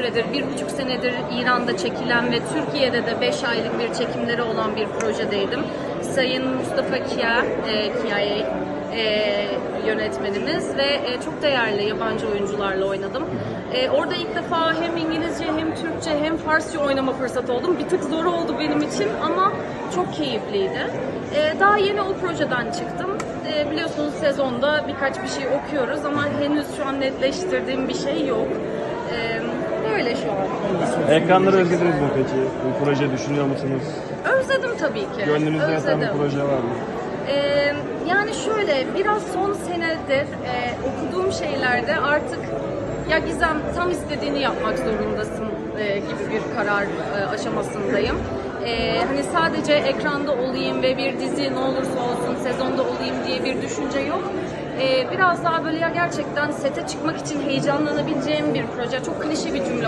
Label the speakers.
Speaker 1: süredir, bir buçuk senedir İran'da çekilen ve Türkiye'de de beş aylık bir çekimleri olan bir projedeydim. Sayın Mustafa Kia, e, Kiaye e, yönetmenimiz ve e, çok değerli yabancı oyuncularla oynadım. E, orada ilk defa hem İngilizce hem Türkçe hem Farsça oynama fırsatı oldum. Bir tık zor oldu benim için ama çok keyifliydi. E, daha yeni o projeden çıktım. E, biliyorsunuz sezonda birkaç bir şey okuyoruz ama henüz şu an netleştirdiğim bir şey yok. E, böyle şu an.
Speaker 2: Ekranları özlediniz mi peki? Bu proje düşünüyor musunuz?
Speaker 1: Özledim tabii ki.
Speaker 2: Gönlünüzde yatan
Speaker 1: Özledim.
Speaker 2: bir proje var mı?
Speaker 1: Ee, yani şöyle biraz son senedir e, okuduğum şeylerde artık ya Gizem tam istediğini yapmak zorundasın e, gibi bir karar e, aşamasındayım. E, hani sadece ekranda olayım ve bir dizi ne olursa olsun sezonda olayım diye bir düşünce yok. E, biraz daha böyle ya gerçekten sete çıkmak için heyecanlanabileceğim bir proje. Çok klişe bir cümle